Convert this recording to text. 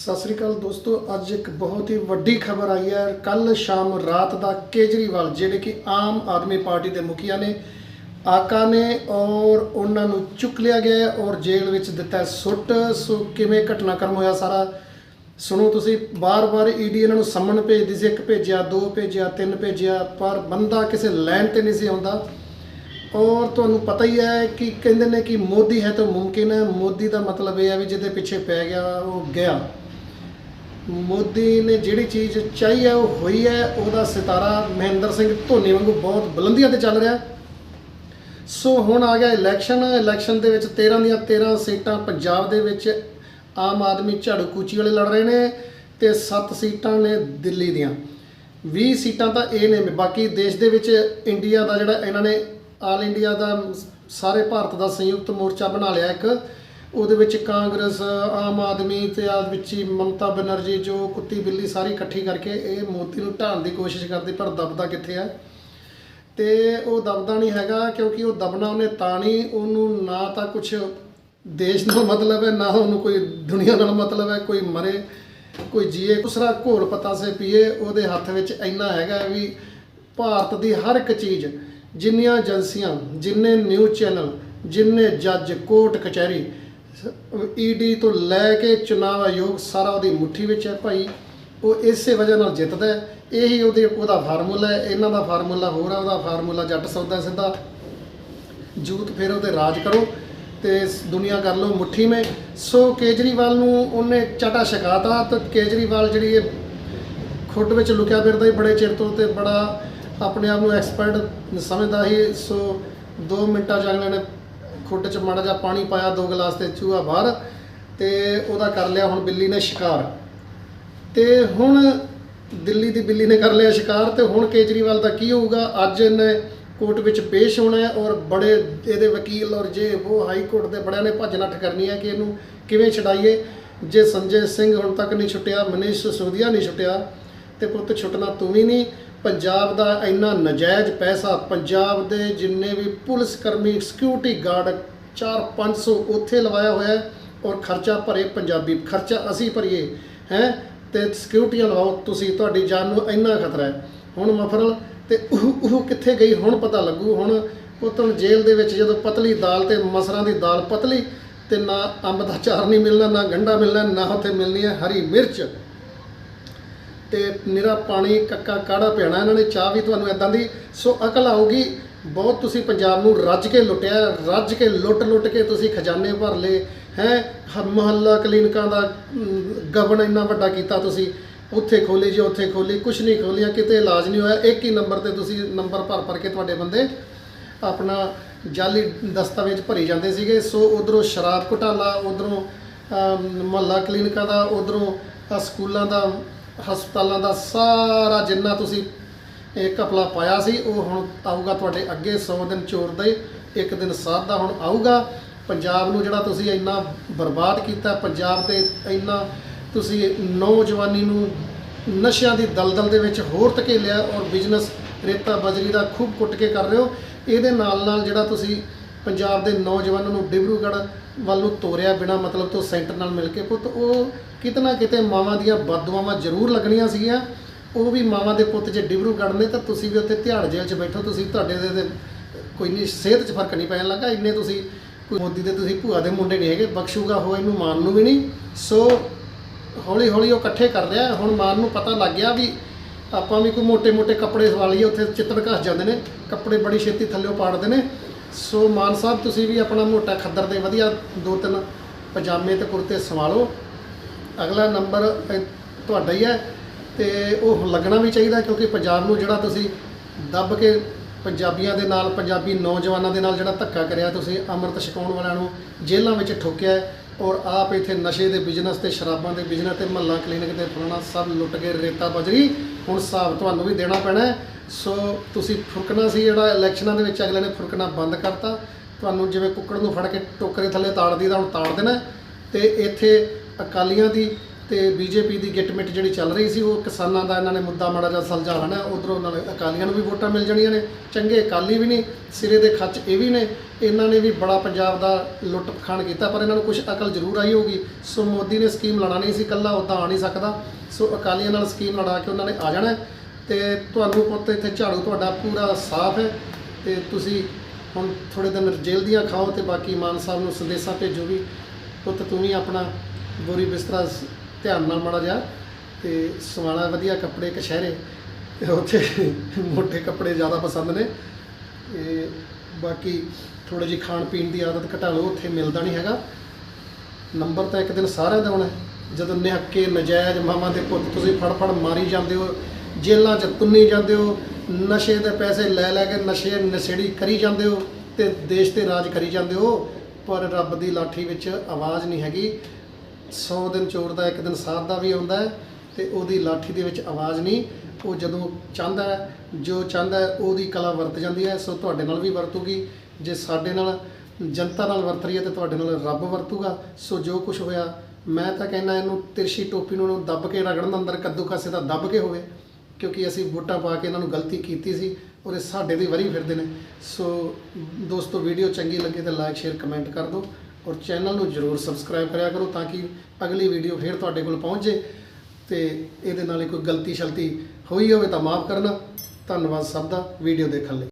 ਸਤਿ ਸ੍ਰੀ ਅਕਾਲ ਦੋਸਤੋ, ਅੱਜ ਇੱਕ ਬਹੁਤ ਹੀ ਵੱਡੀ ਖਬਰ ਆਈ ਹੈ। ਕੱਲ ਸ਼ਾਮ ਰਾਤ ਦਾ ਕੇਜਰੀਵਾਲ, ਜਿਹੜੇ ਕਿ ਆਮ ਆਦਮੀ ਪਾਰਟੀ ਦੇ ਮੁਖੀਆ ਨੇ, ਆਕਾ ਨੇ ਔਰ ਉਹਨਾਂ ਨੂੰ ਚੁੱਕ ਲਿਆ ਗਿਆ ਔਰ ਜੇਲ੍ਹ ਵਿੱਚ ਦਿੱਤਾ ਸੁੱਟ। ਸੋ ਕਿਵੇਂ ਘਟਨਾਕ੍ਰਮ ਹੋਇਆ ਸਾਰਾ? ਸੁਣੋ ਤੁਸੀਂ ਬਾਰ-ਬਾਰ ਈਡੀ ਇਹਨਾਂ ਨੂੰ ਸੰਮਣ ਭੇਜਦੀ ਸੀ, ਇੱਕ ਭੇਜਿਆ, ਦੋ ਭੇਜਿਆ, ਤਿੰਨ ਭੇਜਿਆ, ਪਰ ਬੰਦਾ ਕਿਸੇ ਲਾਈਨ ਤੇ ਨਹੀਂ ਸੀ ਆਉਂਦਾ। ਔਰ ਤੁਹਾਨੂੰ ਪਤਾ ਹੀ ਹੈ ਕਿ ਕਹਿੰਦੇ ਨੇ ਕਿ ਮੋਦੀ ਹੈ ਤਾਂ ਮੁਮਕਿਨ ਹੈ। ਮੋਦੀ ਦਾ ਮਤਲਬ ਇਹ ਹੈ ਵੀ ਜਿਹਦੇ ਪਿੱਛੇ ਪੈ ਗਿਆ, ਉਹ ਗਿਆ। ਮੋਦੀ ਨੇ ਜਿਹੜੀ ਚੀਜ਼ ਚਾਹੀ ਹੈ, ਉਹ ਹੋਈ ਹੈ। ਉਹਦਾ ਸਿਤਾਰਾ ਮਹਿੰਦਰ ਸਿੰਘ ਧੋਨੀ ਵਾਂਗੂ ਬਹੁਤ ਬੁਲੰਦੀਆਂ ਤੇ ਚੱਲ ਰਿਹਾ। ਸੋ ਹੁਣ ਆ ਗਿਆ ਇਲੈਕਸ਼ਨ। ਇਲੈਕਸ਼ਨ ਦੇ ਵਿੱਚ 13 ਦੀਆਂ 13 ਸੀਟਾਂ ਪੰਜਾਬ ਦੇ ਵਿੱਚ ਆਮ ਆਦਮੀ ਝਾੜੂ ਕੂਚੀ ਵਾਲੇ ਲੜ ਰਹੇ ਨੇ ਤੇ 7 ਸੀਟਾਂ ਨੇ ਦਿੱਲੀ ਦੀਆਂ। 20 ਸੀਟਾਂ ਤਾਂ ਇਹ ਨੇ। ਬਾਕੀ ਦੇਸ਼ ਦੇ ਵਿੱਚ ਇੰਡੀਆ ਦਾ ਜਿਹੜਾ ਇਹਨਾਂ ਨੇ ਆਲ ਇੰਡੀਆ ਦਾ ਸਾਰੇ ਭਾਰਤ ਦਾ ਸੰਯੁਕਤ ਮੋਰਚਾ ਬਣਾ ਲਿਆ ਇੱਕ। ਉਹਦੇ ਵਿੱਚ ਕਾਂਗਰਸ, ਆਮ ਆਦਮੀ ਤੇ ਆ ਵਿੱਚ ਹੀ ਮਮਤਾ ਬਨਰਜੀ, ਜੋ ਕੁੱਤੀ ਬਿੱਲੀ ਸਾਰੀ ਇਕੱਠੀ ਕਰਕੇ ਇਹ ਮੋਦੀ ਨੂੰ ਢਾਣ ਦੀ ਕੋਸ਼ਿਸ਼ ਕਰਦੀ, ਪਰ ਦਬਦਾ ਕਿੱਥੇ ਆ? ਤੇ ਉਹ ਦਬਦਾ ਨਹੀਂ ਹੈਗਾ, ਕਿਉਂਕਿ ਉਹ ਦਬਣਾ ਉਹਨੇ ਤਾਂ ਨਹੀਂ, ਉਹਨੂੰ ਨਾ ਤਾਂ ਕੁਝ ਦੇਸ਼ ਨਾਲ ਮਤਲਬ ਹੈ, ਨਾ ਉਹਨੂੰ ਕੋਈ ਦੁਨੀਆ ਨਾਲ ਮਤਲਬ ਹੈ, ਕੋਈ ਮਰੇ, ਕੋਈ ਜੀਏ। ਦੂਸਰਾ ਘੋਲ ਪਤਾ ਪਤਾਸੇ ਪੀਏ, ਉਹਦੇ ਹੱਥ ਵਿੱਚ ਇੰਨਾ ਹੈਗਾ ਵੀ ਭਾਰਤ ਦੀ ਹਰ ਇੱਕ ਚੀਜ਼, ਜਿੰਨੀਆਂ ਏਜੰਸੀਆਂ, ਜਿੰਨੇ ਨਿਊਜ਼ ਚੈਨਲ, ਜਿੰਨੇ ਜੱਜ, ਕੋਰਟ ਕਚਹਿਰੀ ਈਡੀ ਤੋਂ ਲੈ ਕੇ ਚੁਣਾਵ ਆਯੋਗ ਸਾਰਾ ਉਹਦੀ ਮੁੱਠੀ ਵਿੱਚ ਹੈ ਭਾਈ। ਉਹ ਇਸੇ ਵਜ੍ਹਾ ਨਾਲ ਜਿੱਤਦਾ ਹੈ। ਇਹੀ ਉਹਦੇ ਉਹਦਾ ਫਾਰਮੂਲਾ ਹੈ। ਇਹਨਾਂ ਦਾ ਫਾਰਮੂਲਾ ਹੋਰ ਹੈ ਉਹਦਾ ਫਾਰਮੂਲਾ ਜੱਟ ਸੌਦਾ ਸਿੱਧਾ। ਜੂਤ ਫਿਰ ਉਹਦੇ ਰਾਜ ਕਰੋ ਤੇ ਦੁਨੀਆ ਕਰ ਲਓ ਮੁੱਠੀ ਮੇ। ਸੋ ਕੇਜਰੀਵਾਲ ਨੂੰ ਉਹਨੇ ਚਟਾ ਛਕਾਤਾ ਤੇ ਕੇਜਰੀਵਾਲ ਜਿਹੜੀ ਇਹ ਖੁੱਡ ਵਿੱਚ ਲੁਕਿਆ ਫਿਰਦਾ ਹੀ ਬੜੇ ਚਿਰ ਤੋਂ ਤੇ ਬੜਾ ਆਪਣੇ ਆਪ ਨੂੰ ਐਕਸਪਰਟ ਸਮਝਦਾ ਸੀ। ਸੋ 2 ਮਿੰਟਾਂ ਚ ਅਗਲੇ ਨੇ ਖੁੱਡ ਚ ਮਾੜਾ ਜਿਹਾ ਪਾਣੀ ਪਾਇਆ, ਦੋ ਗਲਾਸ ਤੇ ਚੂਹਾ ਬਾਹਰ ਤੇ ਉਹਦਾ ਕਰ ਲਿਆ ਹੁਣ ਬਿੱਲੀ ਨੇ ਸ਼ਿਕਾਰ। ਤੇ ਹੁਣ ਦਿੱਲੀ ਦੀ ਬਿੱਲੀ ਨੇ ਕਰ ਲਿਆ ਸ਼ਿਕਾਰ ਤੇ ਹੁਣ ਕੇਜਰੀਵਾਲ ਦਾ ਕੀ ਹੋਊਗਾ? ਅੱਜ ਇਹਨੇ ਕੋਰਟ ਵਿੱਚ ਪੇਸ਼ ਹੋਣਾ ਹੈ ਔਰ ਬੜੇ ਇਹਦੇ ਵਕੀਲ ਔਰ ਜੇ ਉਹ ਹਾਈ ਕੋਰਟ ਦੇ ਬੜਿਆਂ ਨੇ ਭੱਜ ਨੱਠ ਕਰਨੀ ਹੈ ਕਿ ਇਹਨੂੰ ਕਿਵੇਂ ਛਡਾਈਏ? ਜੇ ਸੰਜੇ ਸਿੰਘ ਹੁਣ ਤੱਕ ਨਹੀਂ ਛੁੱਟਿਆ, ਮਨੀਸ਼ ਸਿਸੋਦੀਆ ਨਹੀਂ ਛੁੱਟਿਆ ਤੇ ਪੁੱਤ ਛੁੱਟਣਾ ਤੂੰ ਵੀ ਨਹੀਂ। ਪੰਜਾਬ ਦਾ ਇੰਨਾ ਨਜਾਇਜ਼ ਪੈਸਾ, ਪੰਜਾਬ ਦੇ ਜਿੰਨੇ ਵੀ ਪੁਲਿਸ ਕਰਮੀ ਸਿਕਿਉਰਿਟੀ ਗਾਰਡ 4-500 ਉੱਥੇ ਲਵਾਇਆ ਹੋਇਆ ਔਰ ਖਰਚਾ ਭਰੇ ਪੰਜਾਬੀ, ਖਰਚਾ ਅਸੀਂ ਭਰੀਏ, ਹੈ? ਤੇ ਸਿਕਿਉਰਿਟੀਆਂ ਲਵਾਓ ਤੁਸੀਂ, ਤੁਹਾਡੀ ਜਾਨ ਨੂੰ ਇੰਨਾ ਖਤਰਾ ਹੈ। ਹੁਣ ਮਫਰਲ, ਤੇ ਉਹ ਉਹ ਕਿੱਥੇ ਗਈ? ਹੁਣ ਪਤਾ ਲੱਗੂ, ਹੁਣ ਉਹ ਜੇਲ੍ਹ ਦੇ ਵਿੱਚ ਜਦੋਂ ਪਤਲੀ ਦਾਲ ਤੇ ਮਸਰਾਂ ਦੀ ਦਾਲ ਪਤਲੀ, ਤੇ ਨਾ ਅੰਬ ਦਾ ਚਾਰ ਨਹੀਂ ਮਿਲਣਾ, ਨਾ ਗੰਢਾ ਮਿਲਣਾ, ਨਾ ਉੱਥੇ ਮਿਲਣੀ ਹੈ ਹਰੀ ਮਿਰਚ। ਤੇ ਨਿਰਾ ਪਾਣੀ ਕੱਕਾ ਕਾੜਾ ਪਿਆਣਾ ਇਹਨਾਂ ਨੇ ਚਾਹ ਵੀ ਤੁਹਾਨੂੰ ਇਦਾਂ ਦੀ। ਸੋ ਅਕਲ ਆਊਗੀ ਬਹੁਤ ਤੁਸੀਂ ਪੰਜਾਬ ਨੂੰ ਰੱਜ ਕੇ ਲੁੱਟਿਆ ਰੱਜ ਕੇ ਲੁੱਟ-ਲੁੱਟ ਕੇ ਤੁਸੀਂ ਖਜ਼ਾਨੇ ਭਰ ਲਏ ਹੈ? ਮੁਹੱਲਾ ਕਲੀਨਿਕਾਂ ਦਾ ਅਮ, ਗਬਨ ਇੰਨਾ ਵੱਡਾ ਕੀਤਾ ਤੁਸੀਂ। ਉੱਥੇ ਖੋਲੀ ਜੀ ਉੱਥੇ ਖੋਲੀ ਕੁਛ ਨਹੀਂ ਖੋਲੀਆਂ ਕਿਤੇ ਇਲਾਜ ਨਹੀਂ ਹੋਇਆ। ਇੱਕ ਹੀ ਨੰਬਰ ਤੇ ਤੁਸੀਂ ਨੰਬਰ ਭਰ ਭਰ ਕੇ ਤੁਹਾਡੇ ਬੰਦੇ ਆਪਣਾ ਜਾਲੀ ਦਸਤਾਵੇਜ਼ ਭਰੀ ਜਾਂਦੇ ਸੀਗੇ। ਸੋ ਉਧਰੋਂ ਸ਼ਰਾਬ ਘੁਟਾਲਾ ਉਧਰੋਂ ਮੁਹੱਲਾ ਕਲੀਨਿਕਾਂ ਦਾ ਉਧਰੋਂ ਸਕੂਲਾਂ ਦਾ ਹਸਪਤਾਲਾਂ ਦਾ ਸਾਰਾ ਜਿੰਨਾ ਤੁਸੀਂ ਇਹ ਕਪਲਾ ਪਾਇਆ ਸੀ, ਉਹ ਹੁਣ ਆਊਗਾ ਤੁਹਾਡੇ ਅੱਗੇ 100 ਦਿਨ ਚੋਰ ਦੇ ਇੱਕ ਦਿਨ ਸਾਧ ਦਾ ਹੁਣ ਆਊਗਾ। ਪੰਜਾਬ ਨੂੰ ਜਿਹੜਾ ਤੁਸੀਂ ਇੰਨਾ ਬਰਬਾਦ ਕੀਤਾ, ਪੰਜਾਬ ਦੇ ਇੰਨਾ ਤੁਸੀਂ ਨੌਜਵਾਨੀ ਨੂੰ ਨਸ਼ਿਆਂ ਦੀ ਦਲਦਲ ਦੇ ਵਿੱਚ ਹੋਰ ਧਕੇਲਿਆ ਔਰ ਬਿਜ਼ਨਸ ਰੇਤਾ ਬਜਰੀ ਦਾ ਖੂਬ ਕੁੱਟ ਕੇ ਕਰ ਰਹੇ ਹੋ। ਇਹਦੇ ਨਾਲ ਨਾਲ ਜਿਹੜਾ ਤੁਸੀਂ ਪੰਜਾਬ ਦੇ ਨੌਜਵਾਨਾਂ ਨੂੰ ਡਿਬਰੂਗੜ੍ਹ ਵੱਲ ਨੂੰ ਤੋਰਿਆ ਬਿਨਾ ਮਤਲਬ ਤੋਂ ਸੈਂਟਰ ਨਾਲ ਮਿਲ ਕੇ ਪੁੱਤ, ਉਹ ਕਿਤੇ ਨਾ ਕਿਤੇ ਮਾਵਾਂ ਦੀਆਂ ਬਦਦੁਆਵਾਂ ਜ਼ਰੂਰ ਲੱਗਣੀਆਂ ਸੀਗੀਆਂ। ਉਹ ਵੀ ਮਾਵਾਂ ਦੇ ਪੁੱਤ ਜੇ ਡਿਬਰੂ ਕੱਢਨੇ ਤਾਂ ਤੁਸੀਂ ਵੀ ਉੱਥੇ ਧਿਆੜ ਜੇਲ੍ਹ 'ਚ ਬੈਠੋ, ਤੁਸੀਂ ਤੁਹਾਡੇ ਦੇ ਕੋਈ ਨਹੀਂ, ਸਿਹਤ 'ਚ ਫ਼ਰਕ ਨਹੀਂ ਪੈਣ ਲੱਗਾ। ਇੰਨੇ ਤੁਸੀਂ ਕੋਈ ਮੋਦੀ ਦੇ ਤੁਸੀਂ ਭੂਆ ਦੇ ਮੁੰਡੇ ਨਹੀਂ ਹੈਗੇ, ਬਖਸ਼ੂਗਾ ਹੋ ਇਹਨੂੰ ਮਾਨ ਨੂੰ ਵੀ ਨਹੀਂ। ਸੋ ਹੌਲੀ ਹੌਲੀ ਉਹ ਇਕੱਠੇ ਕਰ ਰਿਹਾ। ਹੁਣ ਮਾਨ ਨੂੰ ਪਤਾ ਲੱਗ ਗਿਆ ਵੀ ਆਪਾਂ ਵੀ ਕੋਈ ਮੋٹے-ਮੋٹے ਕੱਪੜੇ ਸਵਾ ਲਈਏ ਉੱਥੇ ਚਿੱਤਰ ਘਸ ਜਾਂਦੇ ਨੇ, ਕੱਪੜੇ ਬੜੀ ਛੇਤੀ ਥੱਲੇੋਂ ਪਾੜਦੇ ਨੇ। ਸੋ ਮਾਨ ਸਾਹਿਬ, ਤੁਸੀਂ ਵੀ ਆਪਣਾ ਮੋਟਾ ਖੱਦਰ ਦੇ ਵਧੀਆ ਦੋ ਤਿੰਨ ਪਜਾਮੇ ਤੇ ਕੁਰਤੇ ਸਵਾ ਲਓ ਅਗਲਾ ਨੰਬਰ ਤੁਹਾਡਾ ਹੀ ਹੈ ਤੇ ਉਹ ਲੱਗਣਾ ਵੀ ਚਾਹੀਦਾ ਕਿਉਂਕਿ ਪੰਜਾਬ ਨੂੰ ਜਿਹੜਾ ਤੁਸੀਂ ਦੱਬ ਕੇ ਪੰਜਾਬੀਆਂ ਦੇ ਨਾਲ, ਪੰਜਾਬੀ ਨੌਜਵਾਨਾਂ ਦੇ ਨਾਲ ਜਿਹੜਾ ਧੱਕਾ ਕਰਿਆ, ਤੁਸੀਂ ਅੰਮ੍ਰਿਤ ਛਕਾਉਣ ਵਾਲਿਆਂ ਨੂੰ ਜੇਲ੍ਹਾਂ ਵਿੱਚ ਠੋਕਿਆ ਔਰ ਆਪ ਇੱਥੇ ਨਸ਼ੇ ਦੇ ਬਿਜ਼ਨਸ ਤੇ, ਸ਼ਰਾਬਾਂ ਦੇ ਬਿਜ਼ਨਸ ਤੇ ਮਹੱਲਾ ਕਲੀਨਿਕ ਤੇ ਫਲਾਣਾ ਸਭ ਲੁੱਟ ਕੇ ਰੇਤਾ ਬਜਰੀ ਹੁਣ ਹਿਸਾਬ ਤੁਹਾਨੂੰ ਵੀ ਦੇਣਾ ਪੈਣਾ ਸੋ ਤੁਸੀਂ ਫੁਰਕਣਾ ਸੀ ਜਿਹੜਾ ਇਲੈਕਸ਼ਨਾਂ ਦੇ ਵਿੱਚ ਅਗਲੇ ਨੇ ਫੁਰਕਣਾ ਬੰਦ ਕਰਤਾ। ਤੁਹਾਨੂੰ ਜਿਵੇਂ ਕੁੱਕੜ ਨੂੰ ਫੜ ਕੇ ਟੋਕਰੇ ਥੱਲੇ ਤਾੜ ਦੀਦਾ ਹੁਣ ਤਾੜ ਦੇਣਾ ਹੈ। ਤੇ ਇੱਥੇ ਅਕਾਲੀਆਂ ਦੀ ਤੇ ਬੀਜੇਪੀ ਦੀ ਗਿੱਟਮਿਟ ਜਿਹੜੀ ਚੱਲ ਰਹੀ ਸੀ, ਉਹ ਕਿਸਾਨਾਂ ਦਾ ਇਹਨਾਂ ਨੇ ਮੁੱਦਾ ਮਾੜਾ ਜਿਹਾ ਸੁਲਝਾ ਲੈਣਾ ਉਧਰੋਂ ਨਾਲ ਅਕਾਲੀਆਂ ਨੂੰ ਵੀ ਵੋਟਾਂ ਮਿਲ ਜਾਣੀਆਂ ਨੇ। ਚੰਗੇ ਅਕਾਲੀ ਵੀ ਨਹੀਂ, ਸਿਰੇ ਦੇ ਖੱਚ ਇਹ ਵੀ ਨੇ। ਇਹਨਾਂ ਨੇ ਵੀ ਬੜਾ ਪੰਜਾਬ ਦਾ ਲੁੱਟ ਖਾਣ ਕੀਤਾ, ਪਰ ਇਹਨਾਂ ਨੂੰ ਕੁਝ ਅਕਲ ਜ਼ਰੂਰ ਆਈ ਹੋਊਗੀ। ਸੋ ਮੋਦੀ ਨੇ ਸਕੀਮ ਲੜਾ ਨਹੀਂ ਸੀ ਕੱਲਾ ਉਦਾਂ ਆ ਨਹੀਂ ਸਕਦਾ। ਸੋ ਅਕਾਲੀਆਂ ਨਾਲ ਸਕੀਮ ਲੜਾ ਕੇ ਉਹਨਾਂ ਨੇ ਆ ਜਾਣਾ ਹੈ। ਤੇ ਤੁਹਾਨੂੰ ਪੁੱਤ ਇੱਥੇ ਝਾੜੂ ਤੁਹਾਡਾ ਪੂਰਾ ਸਾਫ਼ ਹੈ ਤੇ ਤੁਸੀਂ ਹੁਣ ਥੋੜੇ ਦਿਨ ਜੇਲ੍ਹ ਦੀਆਂ ਖਾਓ ਤੇ ਬਾਕੀ ਮਾਨ ਸਾਹਿਬ ਨੂੰ ਸੰਦੇਸ਼ਾਂ ਭੇਜੋ ਵੀ। ਪੁੱਤ ਤੂੰ ਵੀ ਆਪਣਾ ਬੋਰੀ ਬਿਸਤਰਾ ਧਿਆਨ ਨਾਲ ਮਾੜਾ ਜਾ ਤੇ ਸਵਾਣਾ ਵਧੀਆ ਕੱਪੜੇ ਕਸ਼ਹਿਰੇ ਤੇ ਉੱਥੇ ਮੋਟੇ ਕੱਪੜੇ ਜ਼ਿਆਦਾ ਪਸੰਦ ਨੇ ਤੇ ਬਾਕੀ ਥੋੜੀ ਜਿਹੀ ਖਾਣ ਪੀਣ ਦੀ ਆਦਤ ਘਟਾ ਲਓ, ਉੱਥੇ ਮਿਲਦਾ ਨਹੀਂ ਹੈਗਾ। ਨੰਬਰ ਤਾਂ ਇੱਕ ਦਿਨ ਸਾਰਿਆਂ ਦਾ ਆਉਣਾ ਜਦੋਂ ਨਿਹੱਕੇ ਨਜਾਇਜ਼ ਮਾਮਾ ਦੇ ਪੁੱਤ ਤੁਸੀਂ ਫੜ ਫੜ ਮਾਰੀ ਜਾਂਦੇ ਹੋ, ਜੇਲ੍ਹਾਂ 'ਚ ਤੁੰਨੀ ਜਾਂਦੇ ਹੋ, ਨਸ਼ੇ ਦੇ ਪੈਸੇ ਲੈ ਲੈ ਕੇ ਨਸ਼ੇ ਨਸ਼ੇੜੀ ਕਰੀ ਜਾਂਦੇ ਹੋ ਤੇ ਦੇਸ਼ ਤੇ ਰਾਜ ਕਰੀ ਜਾਂਦੇ ਹੋ, ਪਰ ਰੱਬ ਦੀ ਲਾਠੀ ਵਿੱਚ ਆਵਾਜ਼ ਨਹੀਂ ਹੈਗੀ। 100 ਦਿਨ ਚੋਰ ਦਾ, ਇੱਕ ਦਿਨ ਸਾਧ ਦਾ ਵੀ ਆਉਂਦਾ ਹੈ ਤੇ ਉਹਦੀ ਲਾਠੀ ਦੇ ਵਿੱਚ ਆਵਾਜ਼ ਨਹੀਂ, ਉਹ ਜਦੋਂ ਚਾਹੁੰਦਾ ਹੈ, ਜੋ ਚਾਹੁੰਦਾ ਹੈ, ਉਹਦੀ ਕਲਾ ਵਰਤ ਜਾਂਦੀ ਹੈ, ਸੋ ਤੁਹਾਡੇ ਨਾਲ ਵੀ ਵਰਤੂਗੀ। ਜੇ ਸਾਡੇ ਨਾਲ ਜਨਤਾ ਨਾਲ ਵਰਤ ਰਹੀ ਹੈ ਤੇ ਤੁਹਾਡੇ ਨਾਲ ਰੱਬ ਵਰਤੂਗਾ। ਸੋ ਜੋ ਕੁਝ ਹੋਇਆ, ਮੈਂ ਤਾਂ ਕਹਿੰਦਾ ਇਹਨੂੰ ਤਿਰਸ਼ੀ ਟੋਪੀ ਨੂੰ ਦੱਬ ਕੇ ਰਗੜਨ ਅੰਦਰ ਕੱਦੂ ਕਾਸੇ ਦਾ ਦੱਬ ਕੇ ਹੋਵੇ, ਕਿਉਂਕਿ ਅਸੀਂ ਵੋਟਾਂ ਪਾ ਕੇ ਇਹਨਾਂ ਨੂੰ ਗਲਤੀ ਕੀਤੀ ਸੀ ਔਰ ਇਹ ਸਾਡੇ ਦੀ ਵਰੀ ਫਿਰਦੇ ਨੇ। ਸੋ ਦੋਸਤੋ, ਵੀਡੀਓ ਚੰਗੀ ਲੱਗੇ ਤਾਂ ਲਾਈਕ ਸ਼ੇਅਰ ਕਮੈਂਟ ਕਰ ਦਿਓ। ਔਰ ਚੈਨਲ ਨੂੰ ਜਰੂਰ ਸਬਸਕ੍ਰਾਈਬ ਕਰਿਆ ਕਰੋ ਤਾਂ ਕਿ ਅਗਲੀ ਵੀਡੀਓ ਫੇਰ ਤੁਹਾਡੇ ਕੋਲ ਪਹੁੰਚੇ ਜੇ ਤੇ ਇਹਦੇ ਨਾਲ ਹੀ ਕੋਈ ਗਲਤੀ ਸ਼ਲਤੀ ਹੋਈ ਹੋਵੇ ਤਾਂ ਮਾਫ ਕਰਨਾ। ਧੰਨਵਾਦ ਸਭ ਦਾ ਵੀਡੀਓ ਦੇਖਣ ਲਈ।